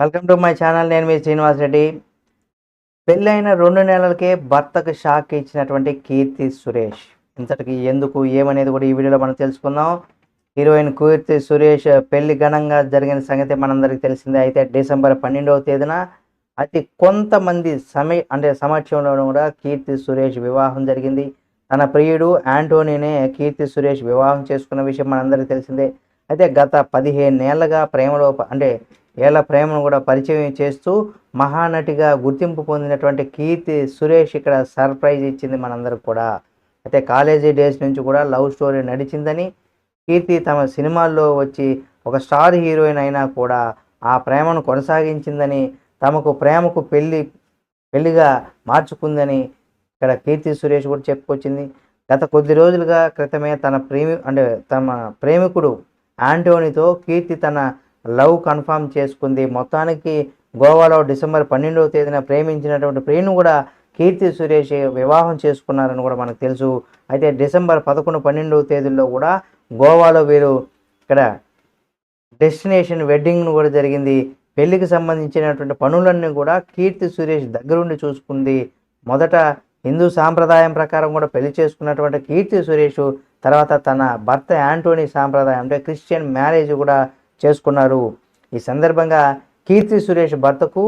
Welcome to my channel నేను మీ శ్రీనివాస్ రెడ్డి. పెళ్ళైన రెండు నెలలకే భర్తకు షాక్ ఇచ్చినటువంటి కీర్తి సురేష్. ఇంతటికి ఎందుకు ఏమనేది కూడా ఈ వీడియోలో మనం తెలుసుకుందాం. హీరోయిన్ కీర్తి సురేష్ పెళ్ళి ఘనంగా జరిగిన సంగతి మనందరికీ తెలిసిందే. అయితే డిసెంబర్ పన్నెండవ తేదీన అతి కొంతమంది సమయ అంటే సమక్షంలో కూడా కీర్తి సురేష్ వివాహం జరిగింది. తన ప్రియుడు యాంటోనీనే కీర్తి సురేష్ వివాహం చేసుకున్న విషయం మనందరికీ తెలిసిందే. అయితే గత పదిహేనేళ్ళుగా ప్రేమలో అంటే ఏళ్ళ ప్రేమను కూడా పరిచయం చేస్తూ మహానటిగా గుర్తింపు పొందినటువంటి కీర్తి సురేష్ ఇక్కడ సర్ప్రైజ్ ఇచ్చింది మనందరికి కూడా. అయితే కాలేజీ డేస్ నుంచి కూడా లవ్ స్టోరీ నడిచిందని కీర్తి తమ సినిమాల్లో వచ్చి ఒక స్టార్ హీరోయిన్ అయినా కూడా ఆ ప్రేమను కొనసాగించిందని తమకు ప్రేమకు పెళ్ళి పెళ్ళిగా మార్చుకుందని ఇక్కడ కీర్తి సురేష్ కూడా చెప్పుకొచ్చింది. గత కొద్ది రోజులుగా క్రితమే తన ప్రేమి అంటే తమ ప్రేమికుడు ఆంటోనీతో కీర్తి తన లవ్ కన్ఫామ్ చేసుకుంది. మొత్తానికి గోవాలో డిసెంబర్ పన్నెండవ తేదీన ప్రేమించినటువంటి ప్రియును కూడా కీర్తి సురేష్ వివాహం చేసుకున్నారని కూడా మనకు తెలుసు. అయితే డిసెంబర్ పదకొండు పన్నెండవ తేదీల్లో కూడా గోవాలో వీరు ఇక్కడ డెస్టినేషన్ వెడ్డింగ్ను కూడా జరిగింది. పెళ్ళికి సంబంధించినటువంటి పనులన్నీ కూడా కీర్తి సురేష్ దగ్గరుండి చూసుకుంది. మొదట హిందూ సాంప్రదాయం ప్రకారం కూడా పెళ్ళి చేసుకున్నటువంటి కీర్తి సురేష్ తర్వాత తన భర్త యాంటోనీ సాంప్రదాయం అంటే క్రిస్టియన్ మ్యారేజ్ కూడా చేసుకున్నారు. ఈ సందర్భంగా కీర్తి సురేష్ భర్తకు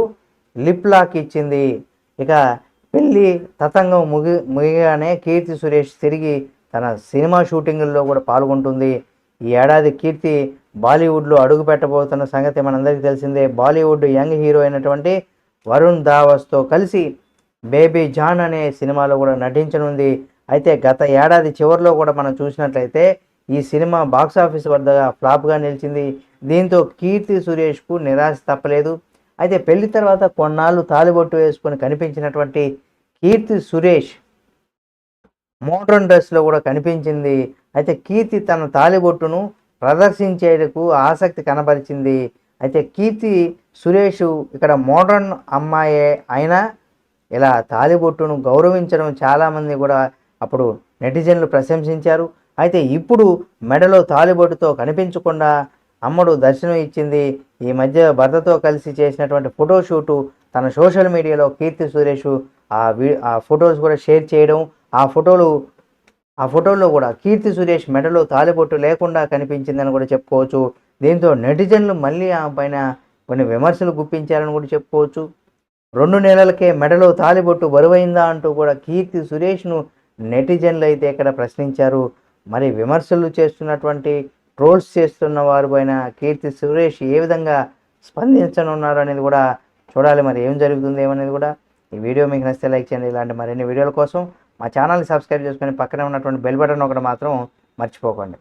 లిప్ లాక్ ఇచ్చింది. ఇక పెళ్ళి తతంగం ముగి ముగిగానే కీర్తి సురేష్ తిరిగి తన సినిమా షూటింగుల్లో కూడా పాల్గొంటుంది. ఈ ఏడాది కీర్తి బాలీవుడ్లో అడుగు పెట్టబోతున్న సంగతి మనందరికీ తెలిసిందే. బాలీవుడ్ యంగ్ హీరో అయినటువంటి వరుణ్ ధావస్తో కలిసి బేబీ జాన్ అనే సినిమాలో కూడా నటించనుంది. అయితే గత ఏడాది చివరిలో కూడా మనం చూసినట్లయితే ఈ సినిమా బాక్సాఫీస్ వద్ద ఫ్లాప్గా నిలిచింది. దీంతో కీర్తి సురేష్కు నిరాశ తప్పలేదు. అయితే పెళ్ళి తర్వాత కొన్నాళ్ళు తాలిబొట్టు వేసుకొని కనిపించినటువంటి కీర్తి సురేష్ మోడ్రన్ డ్రెస్లో కూడా కనిపించింది. అయితే కీర్తి తన తాలిబొట్టును ప్రదర్శించేందుకు ఆసక్తి కనబరిచింది. అయితే కీర్తి సురేష్ ఇక్కడ మోడ్రన్ అమ్మాయే అయినా ఇలా తాలిబొట్టును గౌరవించడం చాలామంది కూడా అప్పుడు నెటిజన్లు ప్రశంసించారు. అయితే ఇప్పుడు మెడలో తాలిబొట్టుతో కనిపించకుండా అమ్మడు దర్శనం ఇచ్చింది. ఈ మధ్య భర్తతో కలిసి చేసినటువంటి ఫోటోషూటు తన సోషల్ మీడియాలో కీర్తి సురేష్. ఆ వీ ఆ ఫొటోస్ కూడా షేర్ చేయడం ఆ ఫోటోలు ఆ ఫోటోలో కూడా కీర్తి సురేష్ మెడలో తాలిబొట్టు లేకుండా కనిపించిందని కూడా చెప్పుకోవచ్చు. దీంతో నెటిజన్లు మళ్ళీ ఆ పైన కొన్ని విమర్శలు గుప్పించారని కూడా చెప్పుకోవచ్చు. రెండు నెలలకే మెడలో తాలిబొట్టు బరువైందా అంటూ కూడా కీర్తి సురేష్ను నెటిజన్లు అయితే ఇక్కడ ప్రశ్నించారు. మరి విమర్శలు చేస్తున్నటువంటి ట్రోల్స్ చేస్తున్న వారి పైన కీర్తి సురేష్ ఏ విధంగా స్పందించనున్నారు అనేది కూడా చూడాలి మరి. ఏం జరుగుతుంది ఏమనేది కూడా ఈ వీడియో మీకు నచ్చితే లైక్ చేయండి. ఇలాంటి మరిన్ని వీడియోల కోసం మా ఛానల్ని సబ్స్క్రైబ్ చేసుకొని పక్కనే ఉన్నటువంటి బెల్ బటన్ ఒకటి మాత్రం మర్చిపోకండి.